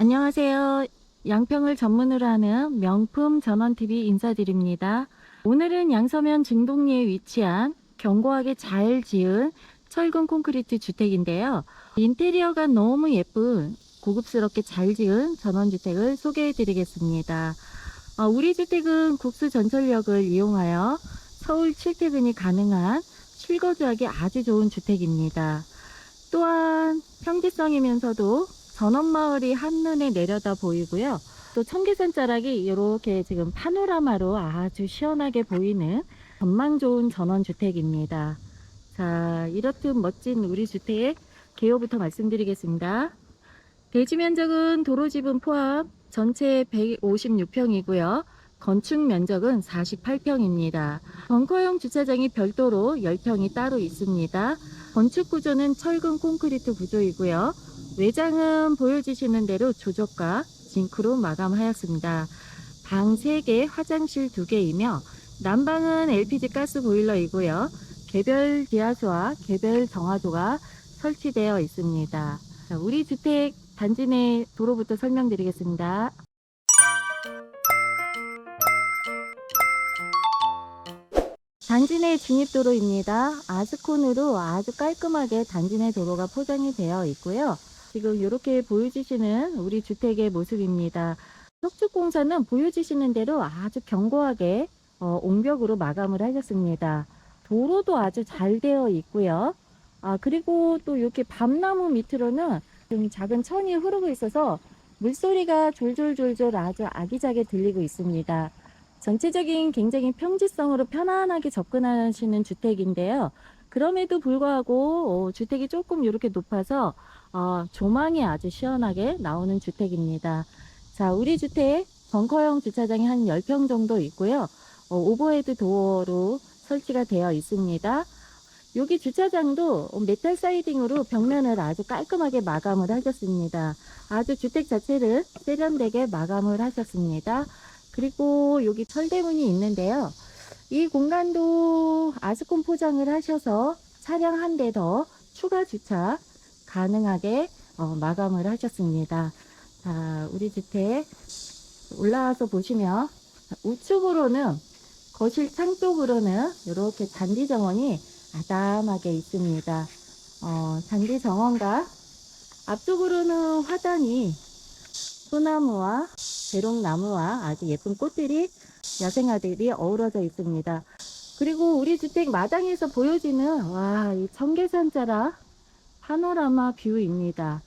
안녕하세요. 양평을 전문으로 하는 명품 전원TV 인사드립니다. 오늘은 양서면 중동리에 위치한 견고하게 잘 지은 철근 콘크리트 주택인데요. 인테리어가 너무 예쁜 고급스럽게 잘 지은 전원주택을 소개해 드리겠습니다. 어, 우리 주택은 국수 전철역을 이용하여 서울 출퇴근이 가능한 실거주하기 아주 좋은 주택입니다. 또한 평지성이면서도 전원마을이 한눈에 내려다 보이고요. 또 청계산 자락이 이렇게 지금 파노라마로 아주 시원하게 보이는 전망 좋은 전원주택입니다. 자, 이렇듯 멋진 우리 주택의 개요부터 말씀드리겠습니다. 대지 면적은 도로 지분 포함 전체 156평이고요. 건축 면적은 48평입니다. 벙커형 주차장이 별도로 10평이 따로 있습니다. 건축 구조는 철근 콘크리트 구조이고요. 외장은 보여주시는 대로 조적과 징크로 마감하였습니다. 방 3개, 화장실 2개이며 난방은 LPG 가스 보일러이고요. 개별 지하수와 개별 정화조가 설치되어 있습니다. 자, 우리 주택 단지 내 도로부터 설명드리겠습니다. 단지 내 진입도로입니다. 아스콘으로 아주 깔끔하게 단지 내 도로가 포장이 되어 있고요. 지금 이렇게 보여주시는 우리 주택의 모습입니다. 석축공사는 보여주시는 대로 아주 견고하게 어, 옹벽으로 마감을 하셨습니다. 도로도 아주 잘 되어 있고요. 아, 그리고 또 이렇게 밤나무 밑으로는 좀 작은 천이 흐르고 있어서 물소리가 졸졸졸졸 아주 아기자기 들리고 있습니다. 전체적인 굉장히 평지성으로 편안하게 접근하시는 주택인데요. 그럼에도 불구하고 어, 주택이 조금 이렇게 높아서 어, 조망이 아주 시원하게 나오는 주택입니다. 자, 우리 주택 벙커형 주차장이 한 10평 정도 있고요. 어, 오버헤드 도어로 설치가 되어 있습니다. 여기 주차장도 메탈 사이딩으로 벽면을 아주 깔끔하게 마감을 하셨습니다. 아주 주택 자체를 세련되게 마감을 하셨습니다. 그리고 여기 철대문이 있는데요. 이 공간도 아스콘 포장을 하셔서 차량 한 대 더 추가 주차 가능하게 어, 마감을 하셨습니다. 자, 우리 주택 올라와서 보시면 우측으로는 거실 창 쪽으로는 이렇게 잔디 정원이 아담하게 있습니다. 어, 잔디 정원과 앞쪽으로는 화단이 소나무와 대롱나무와 아주 예쁜 꽃들이 야생화들이 어우러져 있습니다. 그리고 우리 주택 마당에서 보여지는 와, 이 청계산 자락 파노라마 뷰입니다.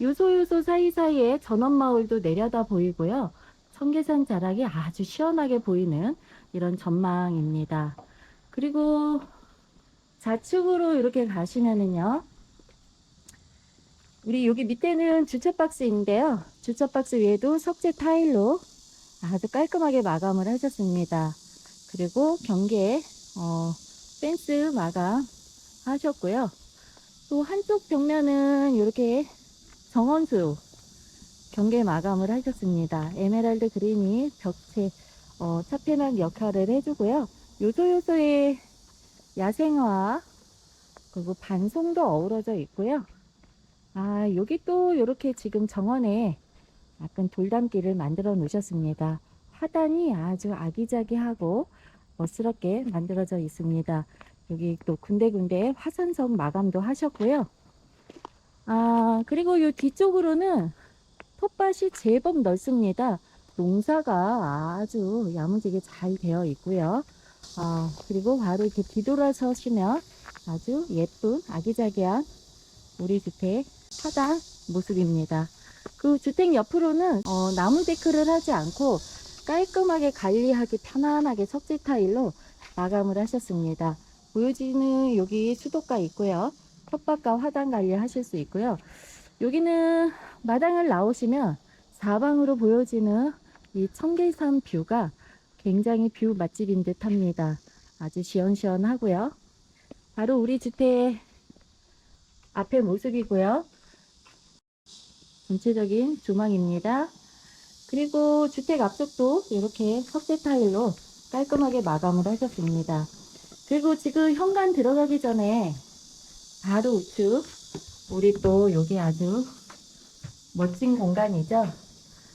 요소요소 사이사이에 전원마을도 내려다 보이고요. 청계산 자락이 아주 시원하게 보이는 이런 전망입니다. 그리고 좌측으로 이렇게 가시면은요. 우리 여기 밑에는 주차 박스인데요. 주차 박스 위에도 석재 타일로 아주 깔끔하게 마감을 하셨습니다. 그리고 경계 어, 펜스 마감 하셨고요. 또 한쪽 벽면은 이렇게 정원수 경계 마감을 하셨습니다. 에메랄드 그린이 벽체 어, 차폐막 역할을 해주고요. 요소요소의 야생화 그리고 반송도 어우러져 있고요. 아 여기 또 이렇게 지금 정원에 약간 돌담길을 만들어 놓으셨습니다. 화단이 아주 아기자기하고 멋스럽게 만들어져 있습니다. 여기 또 군데군데 화산석 마감도 하셨고요. 아, 그리고 이 뒤쪽으로는 텃밭이 제법 넓습니다. 농사가 아주 야무지게 잘 되어 있고요. 아, 그리고 바로 이렇게 뒤돌아서시면 아주 예쁜 아기자기한 우리 주택 화단 모습입니다. 그 주택 옆으로는 어, 나무 데크를 하지 않고 깔끔하게 관리하기 편안하게 석재 타일로 마감을 하셨습니다. 보여지는 여기 수도가 있고요. 텃밭과 화단 관리 하실 수 있고요. 여기는 마당을 나오시면 사방으로 보여지는 이 청계산 뷰가 굉장히 뷰 맛집인 듯 합니다. 아주 시원시원하고요. 바로 우리 주택 앞의 모습이고요. 전체적인 조망입니다. 그리고 주택 앞쪽도 이렇게 석재 타일로 깔끔하게 마감을 하셨습니다. 그리고 지금 현관 들어가기 전에 바로 우측 우리 또 여기 아주 멋진 공간이죠.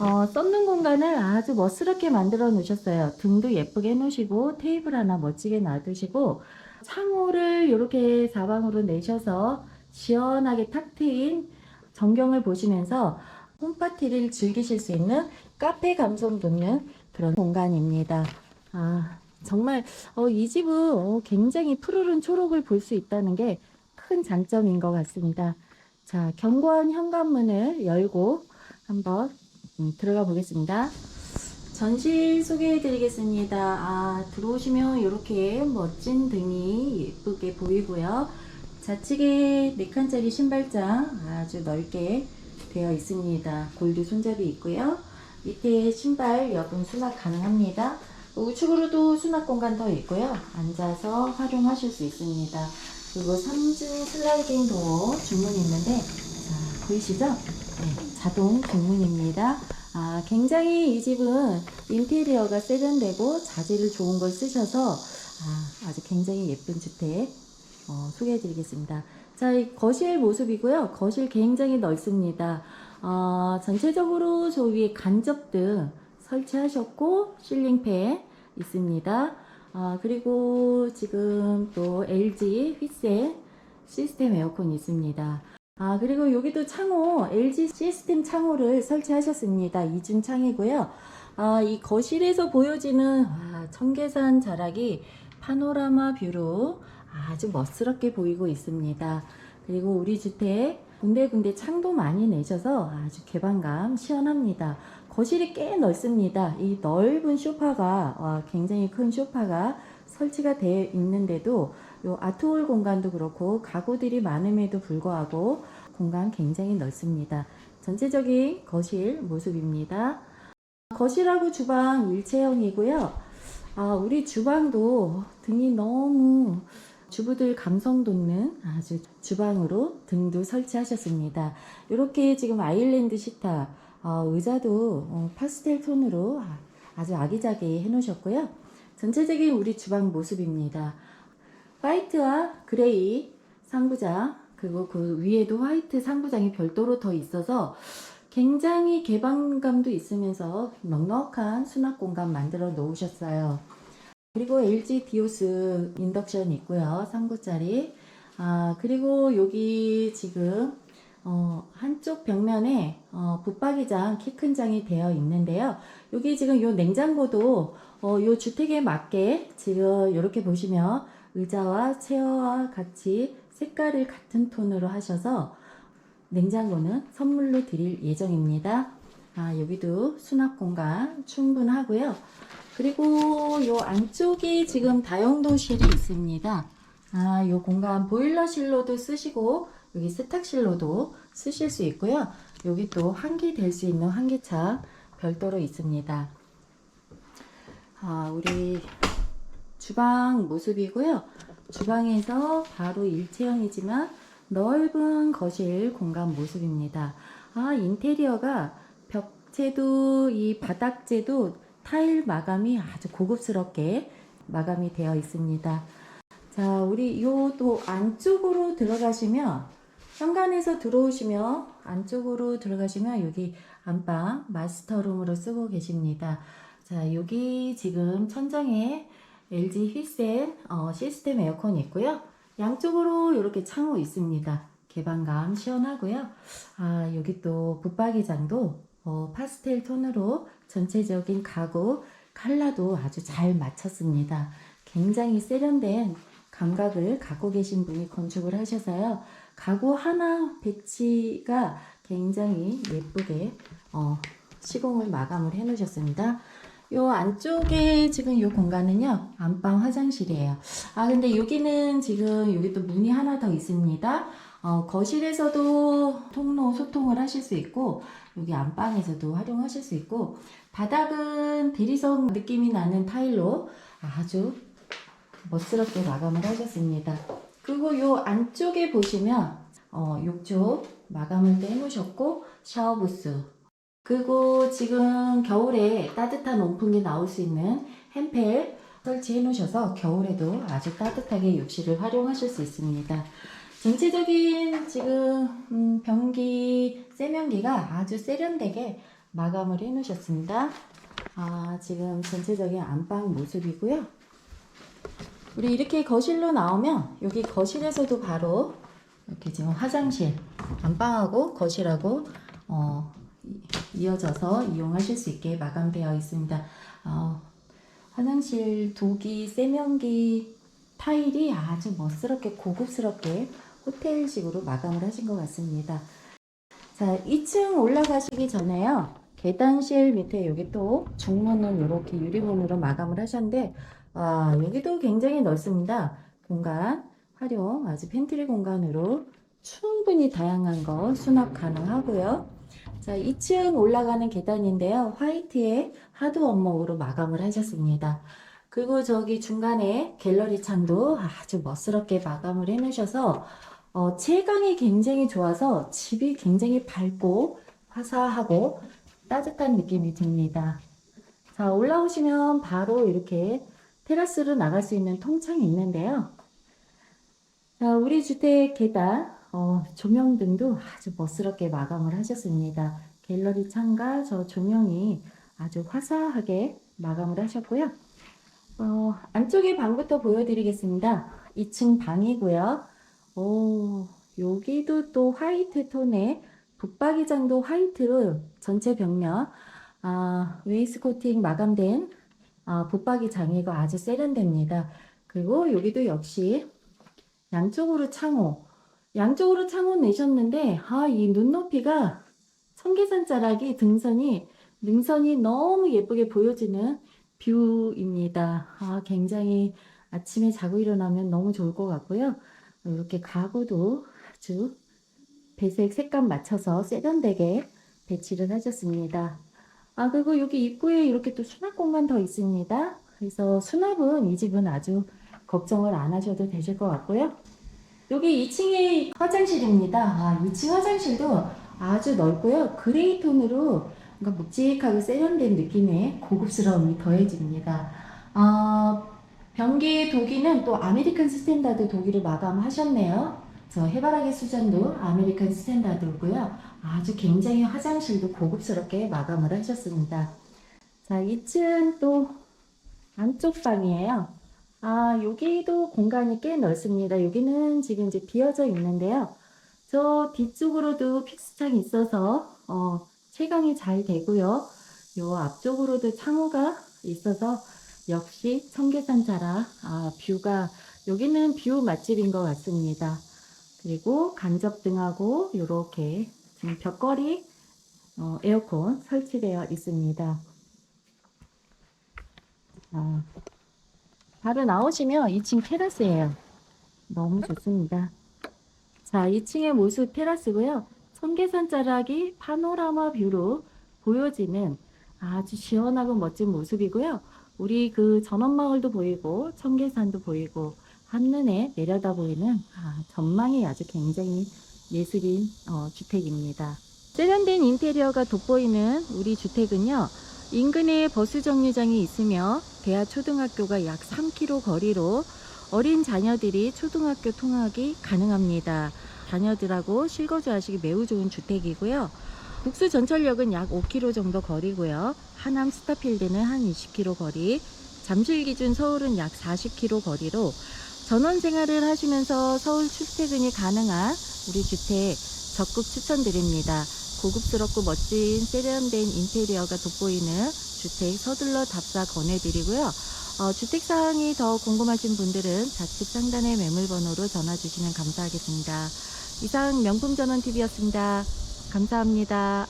어, 썼는 공간을 아주 멋스럽게 만들어 놓으셨어요. 등도 예쁘게 해놓으시고 테이블 하나 멋지게 놔두시고 창호를 이렇게 사방으로 내셔서 시원하게 탁 트인 전경을 보시면서 홈파티를 즐기실 수 있는 카페 감성 돋는 그런 공간입니다. 아, 정말 어, 이 집은 어, 굉장히 푸르른 초록을 볼 수 있다는 게 큰 장점인 것 같습니다. 자, 견고한 현관문을 열고 한번 음, 들어가 보겠습니다. 전실 소개해 드리겠습니다. 아, 들어오시면 이렇게 멋진 등이 예쁘게 보이고요. 좌측에 4칸짜리 신발장 아주 넓게 되어 있습니다. 골드 손잡이 있고요. 밑에 신발 여분 수납 가능합니다. 우측으로도 수납 공간 더 있고요. 앉아서 활용하실 수 있습니다. 그리고 3중 슬라이딩 도어 중문이 있는데 자, 보이시죠? 네, 자동 중문입니다. 아, 굉장히 이 집은 인테리어가 세련되고 자재를 좋은 걸 쓰셔서 아, 아주 굉장히 예쁜 주택 어, 소개해 드리겠습니다. 자, 이 거실 모습이고요. 거실 굉장히 넓습니다. 어, 전체적으로 저 위에 간접등 설치하셨고 실링팬 있습니다. 아, 그리고 지금 또 LG 휘센 시스템 에어컨 있습니다. 아, 그리고 여기도 창호, LG 시스템 창호를 설치하셨습니다. 이중 창이고요. 아, 이 거실에서 보여지는 와, 청계산 자락이 파노라마 뷰로 아주 멋스럽게 보이고 있습니다. 그리고 우리 주택 군데군데 창도 많이 내셔서 아주 개방감 시원합니다. 거실이 꽤 넓습니다. 이 넓은 소파가 와, 굉장히 큰 소파가 설치가 되어 있는데도 요 아트홀 공간도 그렇고 가구들이 많음에도 불구하고 공간 굉장히 넓습니다. 전체적인 거실 모습입니다. 거실하고 주방 일체형이고요. 아, 우리 주방도 등이 너무 주부들 감성 돋는 아주 주방으로 등도 설치하셨습니다. 이렇게 지금 아일랜드 식탁 어, 의자도 어, 파스텔 톤으로 아- 아주 아기자기 해놓으셨고요. 전체적인 우리 주방 모습입니다. 화이트와 그레이 상부장 그리고 그 위에도 화이트 상부장이 별도로 더 있어서 굉장히 개방감도 있으면서 넉넉한 수납 공간 만들어 놓으셨어요. 그리고 LG 디오스 인덕션 있고요. 3구짜리. 아, 그리고 여기 지금 어, 한쪽 벽면에 어, 붙박이장 키 큰 장이 되어 있는데요. 여기 지금 요 냉장고도 어, 요 주택에 맞게 지금 이렇게 보시면 의자와 체어와 같이 색깔을 같은 톤으로 하셔서 냉장고는 선물로 드릴 예정입니다. 아, 여기도 수납 공간 충분하고요. 그리고 요 안쪽에 지금 다용도실이 있습니다. 아, 요 공간 보일러실로도 쓰시고 여기 세탁실로도 쓰실 수 있고요. 여기 또 환기 될 수 있는 환기창 별도로 있습니다. 아, 우리 주방 모습이고요. 주방에서 바로 일체형이지만 넓은 거실 공간 모습입니다. 아, 인테리어가 벽재도 이 바닥재도 타일 마감이 아주 고급스럽게 마감이 되어 있습니다. 자, 우리 요 또 안쪽으로 들어가시면 현관에서 들어오시면 안쪽으로 들어가시면 여기 안방 마스터룸으로 쓰고 계십니다. 자, 여기 지금 천장에 LG 휘센 어, 시스템 에어컨이 있고요. 양쪽으로 이렇게 창호 있습니다. 개방감 시원하고요. 아, 여기 또 붙박이장도 어, 파스텔 톤으로 전체적인 가구 컬러도 아주 잘 맞췄습니다. 굉장히 세련된 감각을 갖고 계신 분이 건축을 하셔서요. 가구 하나 배치가 굉장히 예쁘게 어, 시공을 마감을 해 놓으셨습니다. 요 안쪽에 지금 요 공간은요 안방 화장실이에요. 아 근데 여기는 지금 여기 또 문이 하나 더 있습니다. 어, 거실에서도 통로 소통을 하실 수 있고 여기 안방에서도 활용하실 수 있고 바닥은 대리석 느낌이 나는 타일로 아주 멋스럽게 마감을 하셨습니다. 그리고 요 안쪽에 보시면 어, 욕조 마감을 또 해놓으셨고 샤워부스 그리고 지금 겨울에 따뜻한 온풍이 나올 수 있는 햄펠 설치해 놓으셔서 겨울에도 아주 따뜻하게 욕실을 활용하실 수 있습니다. 전체적인 지금 음, 변기 세면기가 아주 세련되게 마감을 해 놓으셨습니다. 아, 지금 전체적인 안방 모습이고요. 우리 이렇게 거실로 나오면 여기 거실에서도 바로 이렇게 지금 화장실 안방하고 거실하고 어, 이- 이어져서 이용하실 수 있게 마감되어 있습니다. 어, 화장실 도기 세면기 타일이 아주 멋스럽게 고급스럽게 호텔식으로 마감을 하신 것 같습니다. 자, 2층 올라가시기 전에요. 계단실 밑에 여기 또 중문은 이렇게 유리문으로 마감을 하셨는데 아, 여기도 굉장히 넓습니다. 공간 활용 아주 팬트리 공간으로 충분히 다양한 거 수납 가능하고요. 자, 2층 올라가는 계단인데요. 화이트에 하드 원목으로 마감을 하셨습니다. 그리고 저기 중간에 갤러리 창도 아주 멋스럽게 마감을 해놓으셔서 어, 채광이 굉장히 좋아서 집이 굉장히 밝고 화사하고 따뜻한 느낌이 듭니다. 자, 올라오시면 바로 이렇게 테라스로 나갈 수 있는 통창이 있는데요. 자, 우리 주택 계단, 어, 조명등도 아주 멋스럽게 마감을 하셨습니다. 갤러리 창과 저 조명이 아주 화사하게 마감을 하셨고요. 어, 안쪽의 방부터 보여드리겠습니다. 2층 방이고요. 오, 여기도 또 화이트 톤의 붙박이장도 화이트로 전체 벽면 아, 웨이스코팅 마감된 아, 붙박이 장이고 아주 세련됩니다. 그리고 여기도 역시 양쪽으로 창호 양쪽으로 창호 내셨는데 아, 이 눈높이가 청계산 자락이 등선이 능선이 너무 예쁘게 보여지는 뷰입니다. 아, 굉장히 아침에 자고 일어나면 너무 좋을 것 같고요. 이렇게 가구도 아주 배색 색감 맞춰서 세련되게 배치를 하셨습니다. 아, 그리고 여기 입구에 이렇게 또 수납 공간 더 있습니다. 그래서 수납은 이 집은 아주 걱정을 안 하셔도 되실 것 같고요. 여기 2층에 화장실입니다. 아, 2층 화장실도 아주 넓고요. 그레이 톤으로 뭔가 묵직하고 세련된 느낌의 고급스러움이 더해집니다. 아, 변기 도기는 또 아메리칸 스탠다드 도기를 마감하셨네요. 저 해바라기 수전도 아메리칸 스탠다드고요. 아주 굉장히 화장실도 고급스럽게 마감을 하셨습니다. 자, 2층 또 안쪽 방이에요. 아, 여기도 공간이 꽤 넓습니다. 여기는 지금 이제 비어져 있는데요. 저 뒤쪽으로도 픽스창이 있어서 어, 채광이 잘 되고요. 요 앞쪽으로도 창호가 있어서 역시 청계산 자락 아, 뷰가 여기는 뷰 맛집인 것 같습니다. 그리고 간접등하고 이렇게 지금 벽걸이 어, 에어컨 설치되어 있습니다. 아, 바로 나오시면 2층 테라스예요. 너무 좋습니다. 자, 2층의 모습 테라스고요. 청계산 자락이 파노라마 뷰로 보여지는 아주 시원하고 멋진 모습이고요. 우리 그 전원마을도 보이고 청계산도 보이고 한눈에 내려다 보이는 아, 전망이 아주 굉장히 예술인 어, 주택입니다. 세련된 인테리어가 돋보이는 우리 주택은요. 인근에 버스 정류장이 있으며 대하 초등학교가 약 3km 거리로 어린 자녀들이 초등학교 통학이 가능합니다. 자녀들하고 실거주 하시기 매우 좋은 주택이고요. 국수 전철역은 약 5km 정도 거리고요. 하남 스타필드는 한 20km 거리, 잠실 기준 서울은 약 40km 거리로 전원 생활을 하시면서 서울 출퇴근이 가능한 우리 주택 적극 추천드립니다. 고급스럽고 멋진 세련된 인테리어가 돋보이는 주택 서둘러 답사 권해드리고요. 어, 주택 사항이 더 궁금하신 분들은 좌측 상단의 매물번호로 전화 주시면 감사하겠습니다. 이상 명품전원TV였습니다. 감사합니다.